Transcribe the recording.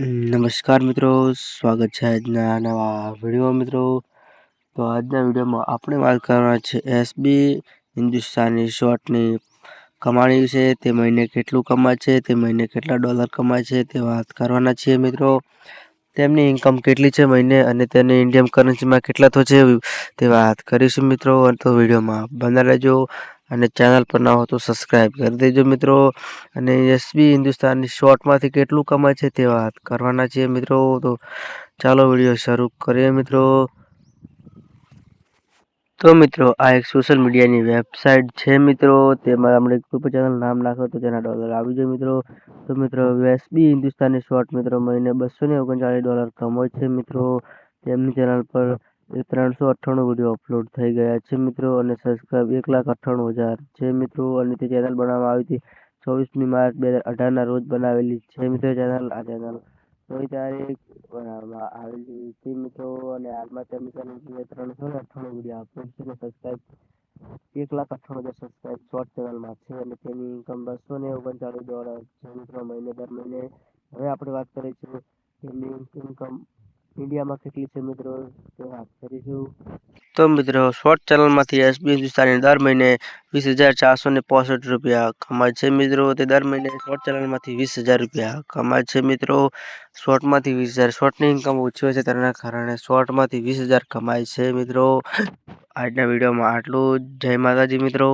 નમસ્કાર મિત્રો, સ્વાગત છે આજના નવા વીડિયો મિત્રો. તો આજના વિડીયોમાં આપણે વાત કરવાના છે એસબી હિન્દુસ્તાની શોર્ટની કમાણી વિશે. તે મહિને કેટલું કમાય છે, તે મહિને કેટલા ડોલર કમાય છે, તે વાત કરવાના છીએ મિત્રો. તેમની ઇન્કમ કેટલી છે મહિને અને તેને ઇન્ડિયન કરન્સીમાં કેટલા છે તે વાત કરીશું મિત્રો. તો વિડીયોમાં બના રહેજો. અને ચેનલ પર ના હો તો સબસ્ક્રાઈબ કરી દેજો મિત્રો. અને એસબી હિન્દુસ્તાનની શોર્ટમાંથી કેટલું કમાય છે તે વાત કરવાના છીએ મિત્રો. તો ચાલો વીડિયો શરૂ કરીએ મિત્રો. તો મિત્રો, આ એક સોશિયલ મીડિયાની વેબસાઇટ છે મિત્રો. તેમાં આપણે કોઈ ચેનલ નામ નાખો તો તેના ડોલર આવી જાય મિત્રો. તો મિત્રો એસબી હિન્દુસ્તાનની શોર્ટ મિત્રો મહિને બસો ને ઓગણચાળીસ ડોલર કમાય છે મિત્રો. તેમની ચેનલ પર ત્રણસો અઠ્ઠાણું વીડિયો અપલોડ થઈ ગયા છે મિત્રો અને સબસ્ક્રાઈબ એક લાખ અઠ્ઠાણું હજાર. છે મિત્રો અને તે ચેનલ બનાવવામાં આવી હતી ચોવીસમી માર્ચ બે હજાર અઢારના રોજ બનાવેલી છે. મિત્રો ચેનલ આ ચેનલ ચોવીસ તારીખ બનાવવામાં આવેલી છે મિત્રો અને હાલમાં તેમની ચેનલ ત્રણસો ને અઠ્ઠાણું વીડિયો અપલોડ છે સબસ્ક્રાઈબ એક લાખ અઠ્ઠાણું હજાર સબસ્ક્રાઈબ શોર્ટ ચેનલમાં છે અને તેની ઇન્કમ બસો ને ઓગણચાળીસ ડોલર છે. મિત્રો મહિને દર મહિને હવે આપણે વાત કરીએ છીએ તેમની ઇન્કમ ઇન્ડિયામાં કેટલી છે મિત્રો? તે વાત કરીશું. તો મિત્રો, શોર્ટ ચેનલમાંથી એસબીએસ હિન્દુસ્તાની દર મહિને વીસ હજાર ચારસો ને પોસઠ રૂપિયા કમાય છે મિત્રો. તે દર મહિને શોર્ટ ચેનલમાંથી વીસ હજાર રૂપિયા કમાય છે મિત્રો. શોર્ટમાંથી વીસ હજાર, શોર્ટની ઇન્કમ ઓછી હોય છે તેના કારણે શોર્ટમાંથી વીસ હજાર કમાય છે મિત્રો. આજના વિડીયોમાં આટલું જય માતાજી મિત્રો.